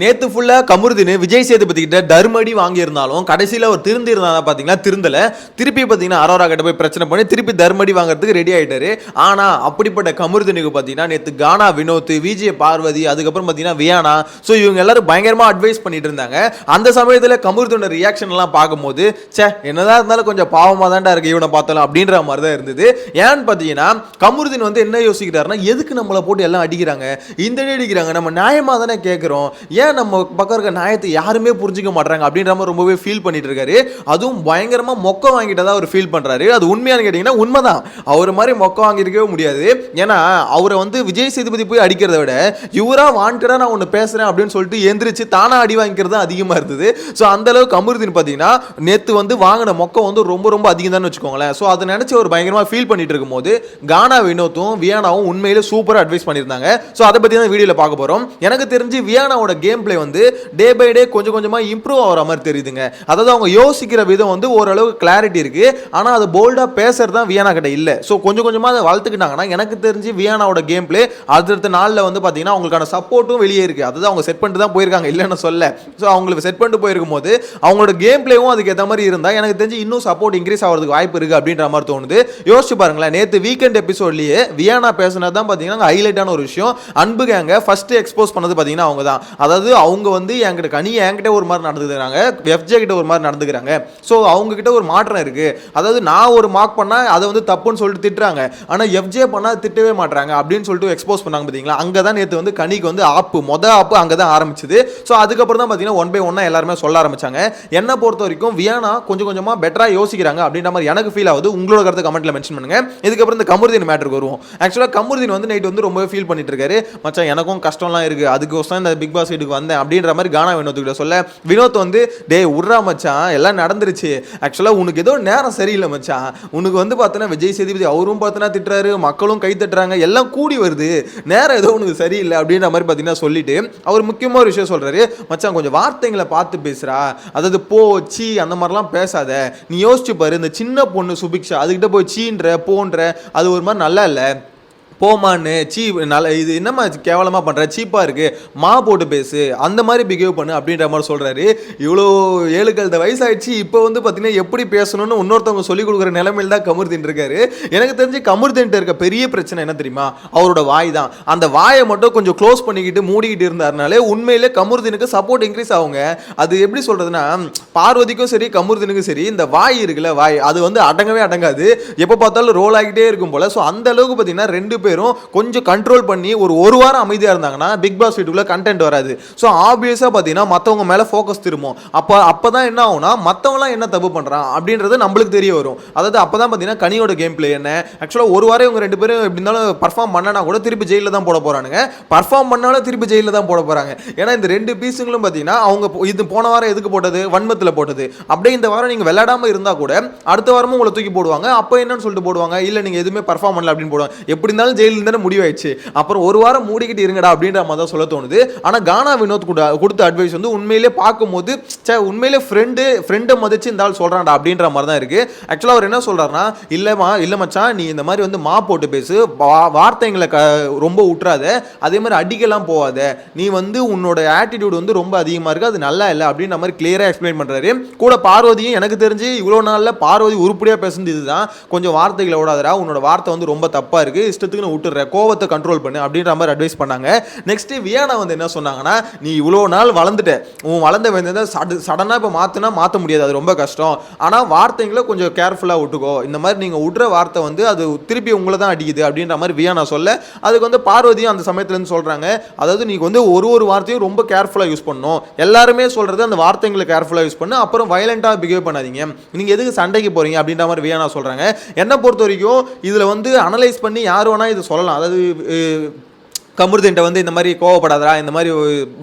நேத்து ஃபுல்லா கமுருதினு விஜய் சேதுபதி கிட்ட தர்மடி வாங்கியிருந்தாலும் கடைசியில் அவர் திருந்தி இருந்தா பார்த்தீங்கன்னா திருந்தல. திருப்பி பார்த்தீங்கன்னா அரோரா கிட்ட போய் பிரச்சனை பண்ணி திருப்பி தர்மடி வாங்குறதுக்கு ரெடி ஆயிட்டாரு. ஆனா அப்படிப்பட்ட கமுருதினுக்கு பார்த்தீங்கன்னா நேத்து கானா வினோத் விஜய பார்வதி அதுக்கப்புறம் பார்த்தீங்கன்னா வியானா. ஸோ இவங்க எல்லாரும் பயங்கரமா அட்வைஸ் பண்ணிட்டு இருந்தாங்க. அந்த சமயத்தில் கமுருதோட ரியாக்ஷன் எல்லாம் பார்க்கும்போது ச்சே என்னதான் இருந்தாலும் கொஞ்சம் பாவமா தான்டா இருக்கு இவனை பார்த்தாலும் அப்படின்ற மாதிரி தான் இருந்தது. ஏன்னு பார்த்தீங்கன்னா கமுருதின் வந்து என்ன யோசிக்கிறாருன்னா எதுக்கு நம்மளை போட்டு எல்லாம் அடிக்கிறாங்க? இந்த அடி அடிக்கிறாங்க. நம்ம நியாயமா தானே கேட்குறோம் ஏன் ஏன் நம்ம பக்கம் இருக்க நியாயத்தை யாருமே புரிஞ்சுக்க மாட்டாங்க அப்படின்ற மாதிரி ரொம்பவே ஃபீல் பண்ணிட்டு இருக்காரு அதுவும் பயங்கரமா மொக்க வாங்கிட்டதா அவர் ஃபீல் பண்றாரு. அது உண்மையானு கேட்டிங்கன்னா உண்மைதான். அவர் மாதிரி மொக்க வாங்கியிருக்கவே முடியாது. ஏன்னா அவரை வந்து விஜய் சேதுபதி போய் அடிக்கிறத விட இவரா வாண்டடா நான் ஒன்று பேசுறேன் அப்படின்னு சொல்லிட்டு எந்திரிச்சு தானா அடி வாங்கிக்கிறது தான் அதிகமா இருந்தது. ஸோ அந்த அளவுக்கு அமிர்தின் பார்த்தீங்கன்னா நேற்று வந்து வாங்கின மொக்கம் வந்து ரொம்ப ரொம்ப அதிகம் தான் வச்சுக்கோங்களேன். ஸோ அதை நினைச்சு அவர் பயங்கரமா ஃபீல் பண்ணிட்டு இருக்கும்போது கானா வினோத்தும் வியானாவும் உண்மையிலே சூப்பராக அட்வைஸ் பண்ணியிருந்தாங்க. ஸோ அதை பற்றி தான் வீடியோவில் பார்க்க போகிறோம் எனக்கு தெரிஞ்சு வியானாவோட கேம் கேம் பிளே வந்து டே பை டே கொஞ்சம் கொஞ்சமாக இம்ப்ரூவ் ஆகிற மாதிரி தெரியுதுங்க. அதாவது அவங்க யோசிக்கிற விதம் வந்து ஓரளவுக்கு கிளாரிட்டி இருக்குது ஆனால் அது போல்டாக பேசுறது தான் வியானா கிட்ட இல்லை. ஸோ கொஞ்சம் கொஞ்சமாக அதை வளர்த்துக்கிட்டாங்கன்னா எனக்கு தெரிஞ்சு வியானாவோட கேம் பிளே அடுத்தடுத்த நாளில் வந்து பார்த்தீங்கன்னா அவங்களுக்கான சப்போர்ட்டும் வெளியே இருக்குது அதாவது அவங்க செட் பண்ணிட்டு தான் போயிருக்காங்க. இல்லைன்னு சொல்ல. ஸோ அவங்களுக்கு செட் பண்ணிட்டு போயிருக்கும் போது அவங்களோட கேம் பிளேவும் அதுக்கு ஏற்ற மாதிரி இருந்தால் எனக்கு தெரிஞ்சு இன்னும் சப்போர்ட் இன்க்ரீஸ் ஆகிறதுக்கு வாய்ப்பு இருக்குது அப்படின்ற மாதிரி தோணுது. யோசிச்சு பாருங்களேன். நேற்று வீக்கெண்ட் எபிசோட்லேயே வியானா பேசுனது தான் பார்த்தீங்கன்னா ஹைலைட்டான ஒரு விஷயம். அன்பு கேங்க ஃபர்ஸ்ட் எக்ஸ்போஸ் பண்ணது பார்த்தீங்கன்னா அவங்க தான். அதாவது அவங்க வந்து என்கிட்ட கனி என்கிட்ட ஒரு மாதிரி நடந்துக்கிறாங்க எஃப்ஜே கிட்ட ஒரு மாதிரி நடந்துக்கிறாங்க. ஸோ அவங்க கிட்ட ஒரு மாற்றம் இருக்கு. அதாவது நான் ஒரு மார்க் பண்ணால் அதை வந்து தப்புன்னு சொல்லிட்டு திட்டுறாங்க. ஆனால் எஃப்ஜே பண்ணால் திட்டவே மாட்டுறாங்க அப்படின்னு சொல்லிட்டு எக்ஸ்போஸ் பண்ணாங்க பார்த்தீங்களா அங்கே தான் நேற்று வந்து கனிக்கு வந்து ஆப்பு மொதல் ஆப்பு அங்கே தான் ஆரம்பிச்சது. ஸோ அதுக்கப்புறம் தான் பார்த்தீங்கன்னா ஒன் பை ஒன்னாக எல்லாருமே சொல்ல ஆரம்பிச்சாங்க. என்னை பொறுத்த வரைக்கும் வியானா கொஞ்சம் கொஞ்சமாக பெட்டராக யோசிக்கிறாங்க அப்படின்ற மாதிரி எனக்கு ஃபீல் ஆகுது. உங்களோட கருத்து கமெண்ட்டில் மென்ஷன் பண்ணுங்க. இதுக்கப்புறம் இந்த கமருதீன் மேட்டருக்கு வருவோம். ஆக்சுவலாக கமருதீன் வந்து நைட் வந்து ரொம்பவே ஃபீல் பண்ணிட்டு இருக்காரு. மச்சான் எனக்கும் கஷ்டம்லாம் இருக்குது அதுக்கோசம் இந்த பிக் பாஸ் வீட்டுக்கு வந்தேன் அப்படின்ற மாதிரி கானா வினோத்துக்கிட்ட சொல்ல வினோத் வந்து டேய் உட்றா மச்சான் எல்லாம் நடந்துருச்சு. ஆக்சுவலாக உனக்கு ஏதோ நேரம் சரியில்லை மச்சான். உனக்கு வந்து பார்த்தோன்னா விஜய் சேதுபதி அவரும் பார்த்தோன்னா திட்டுறாரு மக்களும் கை தட்டுறாங்க எல்லாம் கூடி வருது. நேரம் ஏதோ உனக்கு சரியில்லை. அப்படின்ற மாதிரி பார்த்தீங்கன்னா சொல்லிட்டு அவர் முக்கியமான ஒரு விஷயம் சொல்கிறாரு மச்சான் கொஞ்சம் வார்த்தைங்களை பார்த்து பேசுகிறா அதாவது போ சீ அந்த மாதிரிலாம் பேசாத. நீ யோசிச்சு பாரு இந்த சின்ன பொண்ணு சுபிக்ஷா அதுக்கிட்ட போய் சீன்ற போன்ற அது ஒரு மாதிரி நல்லா இல்லை. போமான்னு சீ நல்ல இது என்னம்மா கேவலமாக பண்ணுற சீப்பாக இருக்குது மா போட்டு பேசு. அந்த மாதிரி பிஹேவ் பண்ணு அப்படின்ற மாதிரி சொல்கிறாரு இவ்வளோ ஏழு கழுத வயசாயிடுச்சு. இப்போ வந்து பார்த்தீங்கன்னா எப்படி பேசணும்னு இன்னொருத்தவங்க சொல்லிக் கொடுக்குற நிலைமையில் தான் கமுர்தின் இருக்காரு. எனக்கு தெரிஞ்சு கமுர்தின்ட்டு இருக்க பெரிய பிரச்சனை என்ன தெரியுமா? அவரோட வாய் தான். அந்த வாயை மட்டும் கொஞ்சம் க்ளோஸ் பண்ணிக்கிட்டு மூடிக்கிட்டு இருந்தாருனாலே உண்மையிலே கமுர்தினுக்கு சப்போர்ட் இன்க்ரீஸ் ஆகுங்க. அது எப்படி சொல்கிறதுனா பார்வதிக்கும் சரி கமுர்தினுக்கும் சரி இந்த வாய் இருக்குல்ல வாய். அது வந்து அடங்கவே அடங்காது. எப்போ பார்த்தாலும் ரோல் ஆகிட்டே இருக்கும் போல. ஸோ அந்த அளவுக்கு பார்த்தீங்கன்னா ரெண்டு பேர் பேரும் கொஞ்சம் கண்ட்ரோல் பண்ணி ஒரு ஒரு வாரம் அமைதியாக இருந்தாங்கன்னா பிக் பாஸ் வீட்டுக்குள்ள கண்டென்ட் வராது. ஸோ ஆப்வியஸாக பார்த்தீங்கன்னா மற்றவங்க மேலே ஃபோக்கஸ் திரும்பும். அப்போ அப்போ தான் என்ன ஆகும்னா மற்றவங்களாம் என்ன தப்பு பண்ணுறான் அப்படின்றது நம்மளுக்கு தெரிய வரும். அதாவது அப்போ தான் பார்த்தீங்கன்னா கனியோட கேம் பிளே என்ன? ஆக்சுவலாக ஒரு வாரம் இவங்க ரெண்டு பேரும் எப்படி இருந்தாலும் பர்ஃபார்ம் பண்ணனா கூட திருப்பி ஜெயிலில் தான் போட போகிறானுங்க பர்ஃபார்ம் பண்ணாலும் திருப்பி ஜெயிலில் தான் போட போகிறாங்க ஏன்னா இந்த ரெண்டு பீஸுங்களும் பார்த்தீங்கன்னா அவங்க இது போன வாரம் எதுக்கு போட்டது? வன்மத்தில் போட்டது. அப்படியே இந்த வாரம் நீங்கள் விளையாடாமல் இருந்தால் கூட அடுத்த வாரமும் உங்களை தூக்கி போடுவாங்க. அப்போ என்னன்னு சொல்லிட்டு போடுவாங்க. இல்லை நீங்கள் எதுவுமே பர்ஃபார்ம் பண்ணல அப்படின்னு போடுவாங்க. எப்படி இருந்தாலும் ஜெயிலில் தானே முடிவாயிடுச்சு. அப்புறம் ஒரு வாரம் மூடிக்கிட்டு இருங்கடா அப்படின்ற மாதிரி தான் சொல்ல தோணுது. ஆனால் கானா வினோத் கொடுத்த அட்வைஸ் வந்து உண்மையிலே பார்க்கும்போது சே உண்மையிலே ஃப்ரெண்டு ஃப்ரெண்டை மதிச்சு இந்த ஆள் சொல்கிறான்டா அப்படின்ற மாதிரி தான் இருக்குது ஆக்சுவலாக அவர் என்ன சொல்கிறாருன்னா இல்லைம்மா இல்லை மச்சான் நீ இந்த மாதிரி வந்து மா போட்டு பேசு. வா- வார்த்தைங்களை க ரொம்ப விட்டுறாத அதே மாதிரி அடிக்கலாம் போகாத. நீ வந்து உன்னோட ஆட்டிடியூட் வந்து ரொம்ப அதிகமாக இருக்குது அது நல்லா இல்லை அப்படின்ற மாதிரி கிளியராக எக்ஸ்பிளைன் பண்ணுறாரு கூட பார்வதியும் எனக்கு தெரிஞ்சு இவ்வளோ நாளில் பார்வதி உருப்படியாக பேசுனது இதுதான். கொஞ்சம் வார்த்தைகளை விடாதடா உன்னோட வார்த்தை வந்து ரொம்ப தப்பாக இருக்குது இஷ்டத்துக்கு நான் விட்டுற கோவத்தை கண்ட்ரோல் பண்ணு அப்படின்ற மாதிரி அட்வைஸ் பண்ணாங்க. நெக்ஸ்ட் வியானா வந்து என்ன சொன்னாங்கன்னா நீ இவ்வளோ நாள் வளர்ந்துட்ட. உன் வளர்ந்த வந்து சடு சடனாக இப்போ மாற்றினா மாற்ற முடியாது. அது ரொம்ப கஷ்டம். ஆனால் வார்த்தைங்களை கொஞ்சம் கேர்ஃபுல்லாக விட்டுக்கோ. இந்த மாதிரி நீங்கள் விட்ற வார்த்தை வந்து அது திருப்பி உங்களை தான் அடிக்குது அப்படின்ற மாதிரி வியானா சொல்ல அதுக்கு வந்து பார்வதியும் அந்த சமயத்துலேருந்து சொல்கிறாங்க அதாவது நீங்கள் வந்து ஒரு ஒரு வார்த்தையும் ரொம்ப கேர்ஃபுல்லாக யூஸ் பண்ணணும். எல்லாருமே சொல்கிறது அந்த வார்த்தைங்களை கேர்ஃபுல்லாக யூஸ் பண்ணு. அப்புறம் வயலண்ட்டாக பிஹேவ் பண்ணாதீங்க. நீங்கள் எதுக்கு சண்டைக்கு போகிறீங்க அப்படின்ற மாதிரி வியானா சொல்கிறாங்க என்னை பொறுத்த வரைக்கும் இதில் வந்து அனலைஸ் பண்ணி யார் வேணால் இது சொல்லலாம். அதாவது கமுருதின்ட்ட வந்து இந்த மாதிரி கோவப்படாதடா இந்த மாதிரி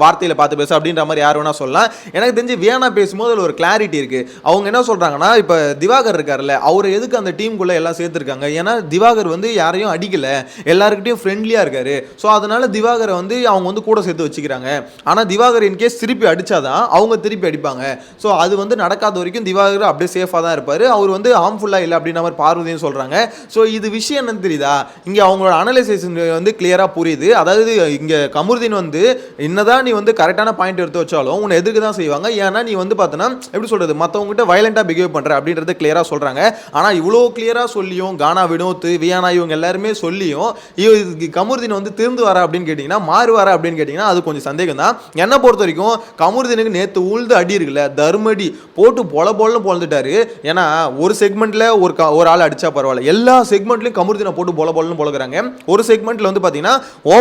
வார்த்தையில் பார்த்து பேசு அப்படின்ற மாதிரி யார் வேணால் சொல்லலாம். எனக்கு தெரிஞ்சு வியானா பேசும்போது அதில் ஒரு கிளாரிட்டி இருக்குது அவங்க என்ன சொல்கிறாங்கன்னா இப்போ திவாகர் இருக்கார்ல அவர் எதுக்கு அந்த டீமுக்குள்ளே எல்லாம் சேர்த்துருக்காங்க? ஏன்னா திவாகர் வந்து யாரையும் அடிக்கலை. எல்லாருக்கிட்டையும் ஃப்ரெண்ட்லியாக இருக்காரு. ஸோ அதனால திவாகரை வந்து அவங்க வந்து கூட சேர்த்து வச்சுக்கிறாங்க. ஆனால் திவாகர் இன்கேஸ் திருப்பி அடித்தாதான் அவங்க திருப்பி அடிப்பாங்க. ஸோ அது வந்து நடக்காத வரைக்கும் திவாகர் அப்படியே சேஃபாக தான் இருப்பார். அவர் வந்து ஹார்ம்ஃபுல்லாக இல்லை அப்படின்ற மாதிரி பார்வதியும் சொல்கிறாங்க ஸோ இது விஷயம் என்னன்னு தெரியுதா? இங்கே அவங்களோட அனலைசேஷன் வந்து கிளியராக புரியுது. அதாவது இங்கே கமுருதீன் வந்து என்னதான் நீ வந்து கரெக்டான பாயிண்ட் எடுத்து வச்சாலும் உன்னை எதிர்க்க தான் செய்வாங்க. ஏன்னா நீ வந்து பார்த்தோன்னா எப்படி சொல்கிறது மற்றவங்ககிட்ட வயலண்ட்டாக பிஹேவ் பண்ணுற அப்படின்றத கிளியராக சொல்கிறாங்க ஆனால் இவ்வளோ கிளியராக சொல்லியும் கானா வினோத் வியானா இவங்க எல்லாருமே சொல்லியும் இவ- கமுருதீன் வந்து திருந்து வரா? அப்படின்னு கேட்டிங்கன்னா மாறுவாரா அப்படின்னு கேட்டிங்கன்னா அது கொஞ்சம் சந்தேகம் தான் என்னை பொறுத்த வரைக்கும் கமுருதீனுக்கு நேற்று உழுது அடி இருக்குல்ல தர்மடி போட்டு பொல பொலன்னு பொழந்துட்டாரு ஏன்னா ஒரு செக்மெண்ட்டில் ஒரு க- ஒரு ஆள் அடித்தா பரவாயில்ல. எல்லா செக்மெண்ட்லையும் கமுருதீனை போட்டு பொல பொலன்னு பொழகுறாங்க ஒரு செக்மெண்ட்டில் வந்து பார்த்தீங்கன்னா பாத்தீங்கன்னா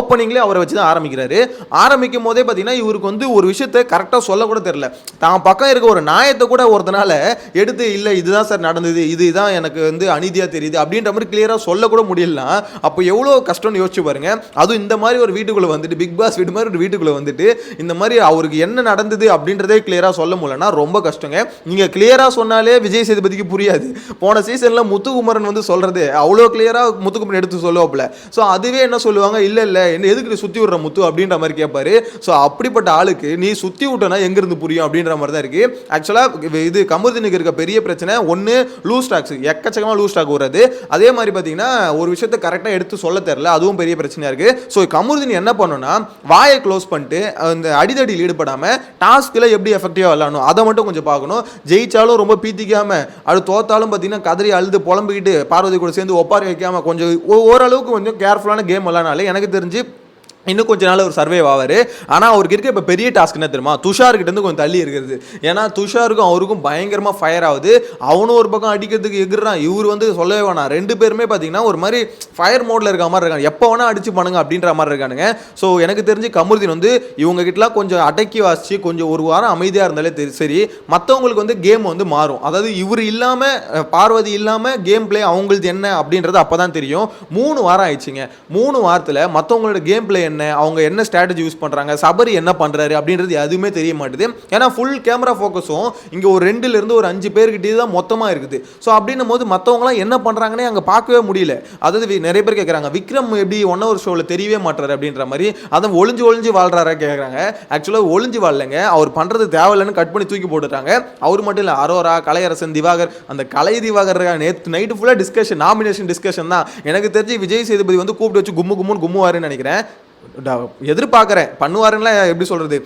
ஓப்பனிங்லேயே அவரை வச்சு தான் ஆரம்பிக்கிறாரு. ஆரம்பிக்கும் போதே பார்த்தீங்கன்னா இவருக்கு வந்து ஒரு விஷயத்தை கரெக்டாக சொல்ல கூட தான் பக்கம் இருக்க ஒரு நியாயத்தை கூட ஒருத்தனால எடுத்து இல்லை இதுதான் சார் நடந்தது. இதுதான் எனக்கு வந்து அநீதியாக தெரியுது. அப்படின்ற மாதிரி கிளியராக சொல்ல கூட முடியலனா அப்போ எவ்வளோ கஷ்டம்னு யோசிச்சு பாருங்க. அதுவும் இந்த மாதிரி ஒரு வீட்டுக்குள்ளே வந்துட்டு பிக் பாஸ் வீடு மாதிரி ஒரு வீட்டுக்குள்ளே வந்துட்டு இந்த மாதிரி அவருக்கு என்ன நடந்தது அப்படின்றதே கிளியராக சொல்ல முடியலன்னா ரொம்ப கஷ்டங்க. நீங்கள் கிளியராக சொன்னாலே விஜய் சேதுபதிக்கு புரியாது. போன சீசனில் முத்துக்குமரன் வந்து சொல்கிறது அவ்வளோ கிளியராக முத்துக்குமரன் எடுத்து சொல்லுவாப்புல. ஸோ அதுவே என்ன சொல்லுவாங்க? இல்லை இல்லை என்ன எதுக்கு நீ சுற்றி விடுற முத்து அப்படின்ற மாதிரி கேட்பாரு ஸோ அப்படிப்பட்ட ஆளுக்கு நீ சுற்றி விட்டனா எங்கேருந்து புரியும் அப்படின்ற மாதிரி தான் இருக்குது ஆக்சுவலாக இது கமருதினுக்கு இருக்க பெரிய பிரச்சனை ஒன்று லூஸ் ஸ்டாக்ஸ் எக்கச்சக்கமாக லூஸ் ஸ்டாக் வர்றது அதே மாதிரி பார்த்தீங்கன்னா ஒரு விஷயத்தை கரெக்டாக எடுத்து சொல்ல தெரில அதுவும் பெரிய பிரச்சனையாக இருக்குது ஸோ கமருதின் என்ன பண்ணணும்னா வாயை க்ளோஸ் பண்ணிட்டு அந்த அடிதடியில் ஈடுபடாமல் டாஸ்கில் எப்படி எஃபெக்டிவாக விளாடணும் அதை மட்டும் கொஞ்சம் பார்க்கணும். ஜெயிச்சாலும் ரொம்ப பீத்திக்காமல் அது தோத்தாலும் பார்த்தீங்கன்னா கதறி அழுது புலம்பிக்கிட்டு பார்வதி கூட சேர்ந்து ஒப்பாரி வைக்காமல் கொஞ்சம் ஓ- ஓரளவுக்கு கொஞ்சம் கேர்ஃபுல்லான கேம் விளாட்னாலே எனக்கு தெரிஞ்சு இன்னும் கொஞ்ச நாள் ஒரு சர்வே ஆவார் ஆனால் அவருக்கு இருக்க இப்போ பெரிய டாஸ்க் என்ன தெரியுமா? துஷார்கிட்டருந்து கொஞ்சம் தள்ளி இருக்கிறது. ஏன்னா துஷாருக்கும் அவருக்கும் பயங்கரமாக ஃபயர் ஆகுது. அவனும் ஒரு பக்கம் அடிக்கிறதுக்கு எகிறான் இவர் வந்து சொல்லவே வேணாம். ரெண்டு பேருமே பார்த்தீங்கன்னா ஒரு மாதிரி ஃபயர் மோடில் இருக்க மாதிரி இருக்காங்க. எப்போ வேணால் அடிச்சு பண்ணுங்க அப்படின்ற மாதிரி இருக்கானுங்க. ஸோ எனக்கு தெரிஞ்சு கமருதீன் வந்து இவங்க கிட்டலாம் கொஞ்சம் அடக்கி வாசிச்சு கொஞ்சம் ஒரு வாரம் அமைதியாக இருந்தாலே தெரி சரி. மற்றவங்களுக்கு வந்து கேம் வந்து மாறும். அதாவது இவர் இல்லாமல் பார்வதி இல்லாமல் கேம் பிளே அவங்களுக்கு என்ன அப்படின்றது அப்போ தான் தெரியும். மூணு வாரம் ஆயிடுச்சுங்க. மூணு வாரத்தில் மற்றவங்களோட கேம் பிளே என்ன என்ன அவங்க என்ன ஸ்ட்ராட்டஜி யூஸ் பண்ணுறாங்க சபரி என்ன பண்ணுறாரு அப்படின்றது எதுவுமே தெரிய மாட்டுது. ஏன்னா ஃபுல் கேமரா ஃபோக்கஸும் இங்கே ஒரு ரெண்டுலேருந்து ஒரு அஞ்சு பேர்கிட்டே தான் மொத்தமாக இருக்குது. ஸோ அப்படின்னும் போது மற்றவங்களாம் என்ன பண்ணுறாங்கன்னே அங்கே பார்க்கவே முடியல. அதாவது நிறைய பேர் கேட்குறாங்க விக்ரம் எப்படி ஒன் ஹவர் ஷோவில் தெரியவே மாட்டுறாரு அப்படின்ற மாதிரி அதை ஒளிஞ்சு ஒளிஞ்சு வாழ்கிறாரா கேட்குறாங்க ஆக்சுவலாக ஒளிஞ்சு வாழலைங்க. அவர் பண்ணுறது தேவையில்லைன்னு கட் பண்ணி தூக்கி போட்டுட்டாங்க. அவர் மட்டும் இல்லை அரோரா கலையரசன் திவாகர் அந்த கலை திவாகர் நேற்று நைட்டு ஃபுல்லாக டிஸ்கஷன் நாமினேஷன் டிஸ்கஷன் தான். எனக்கு தெரிஞ்சு விஜய் சேதுபதி வந்து கூப்பிட்டு வச்சு கும்மு கும்முன்னு கும்முவாருன்னு நினைக்கிறேன். எதிர்பார்க்குறேன். பண்ணுவாருன்னா எப்படி சொல்கிறது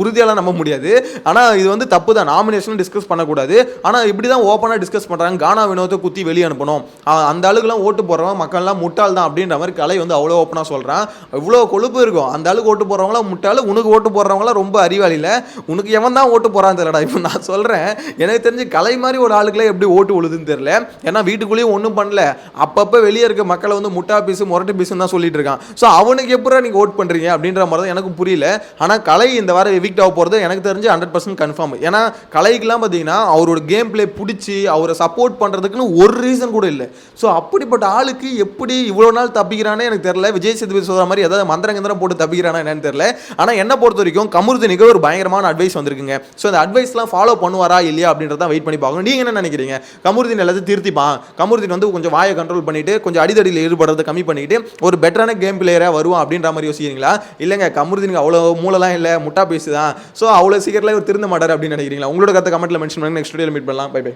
உறுதியெல்லாம் நம்ப முடியாது. ஆனால் இது வந்து தப்பு தான். நாமினேஷன் டிஸ்கஸ் பண்ணக்கூடாது. ஆனால் இப்படி தான் ஓப்பனாக டிஸ்கஸ் பண்ணுறாங்க கானா வினோத்தை குத்தி வெளியே அனுப்பணும். அந்த ஆளுக்கெல்லாம் ஓட்டு போடுறவன் மக்கள்லாம் முட்டாள் தான் அப்படின்ற மாதிரி கலை வந்து அவ்வளோ ஓப்பனாக சொல்கிறான் இவ்வளோ கொழுப்பு இருக்கும். அந்த அளவுக்கு ஓட்டு போடுறவங்களாம் முட்டாள். உனக்கு ஓட்டு போடுறவங்களாம் ரொம்ப அறிவாளியில் உனக்கு எவன் தான் ஓட்டு போகிறான் தெரியலடா. இப்போ நான் சொல்கிறேன் எனக்கு தெரிஞ்சு கலை மாதிரி ஒரு ஆளுக்குலாம் எப்படி ஓட்டு உழுதுன்னு தெரியல. ஏன்னா வீட்டுக்குள்ளேயும் ஒன்றும் பண்ணல. அப்பப்போ வெளியே இருக்க மக்களை வந்து முட்டா பீஸு முரட்டு பீஸுன்னு தான் சொல்லிட்டு இருக்கான். ஸோ அவனுக்கு எப்படா நீங்கள் ஓட் பண்ணுறீங்க அப்படின்ற மாதிரி தான் எனக்கு புரியல. ஆனால் கலை இந்த வாரம் எவிக்ட் ஆக போகிறது எனக்கு தெரிஞ்சு ஹண்ட்ரட் பர்சன்ட் கன்ஃபார்ம் ஏன்னா கலைக்கெலாம் பார்த்தீங்கன்னா அவரோட கேம் பிளே பிடிச்சி அவரை சப்போர்ட் பண்ணுறதுக்குன்னு ஒரு ரீசன் கூட இல்லை. ஸோ அப்படிப்பட்ட ஆளுக்கு எப்படி இவ்வளோ நாள் தப்பிக்கிறானே எனக்கு தெரியல. விஜய் சேதுபதி சொல்கிற மாதிரி ஏதாவது மந்திரம் கந்திரம் போட்டு தப்பிக்கிறானா என்னன்னு தெரில ஆனால் என்ன பொறுத்த வரைக்கும் கமுருதனிக்கு ஒரு பயங்கரமான அட்வைஸ் வந்திருக்குங்க. ஸோ அந்த அட்வைஸ்லாம் ஃபாலோ பண்ணுவாரா இல்லையா அப்படின்றத வெயிட் பண்ணி பார்க்கணும். நீங்கள் என்ன நினைக்கிறீங்க? கமுருதீன் எல்லாத்தையும் திருத்திப்பான். கமுருதீன் வந்து கொஞ்சம் வாயை கண்ட்ரோல் பண்ணிட்டு கொஞ்சம் அடிதடியில் ஈடுபடுறதை கம்மி பண்ணிட்டு ஒரு பெட்டரான கேம் பிளேயராக வருவான் அப்படின்ற மாதிரி யோசிக்கிறீங்களா? இல்லைங்க கமுருதீனுக்கு அவ்வளோ மூலலாம் இல்லை முட்டா பேசு தான். ஸோ அவ்வளோ சீக்கிரத்தில் இவர் திருந்த மாட்டார் அப்படின்னு நினைக்கிறீங்களா? உங்களோட கருத்தை கமெண்ட்டில் மென்ஷன் பண்ணி நெக்ஸ்ட் வீடியோவில் மீட் பண்ணலாம். By by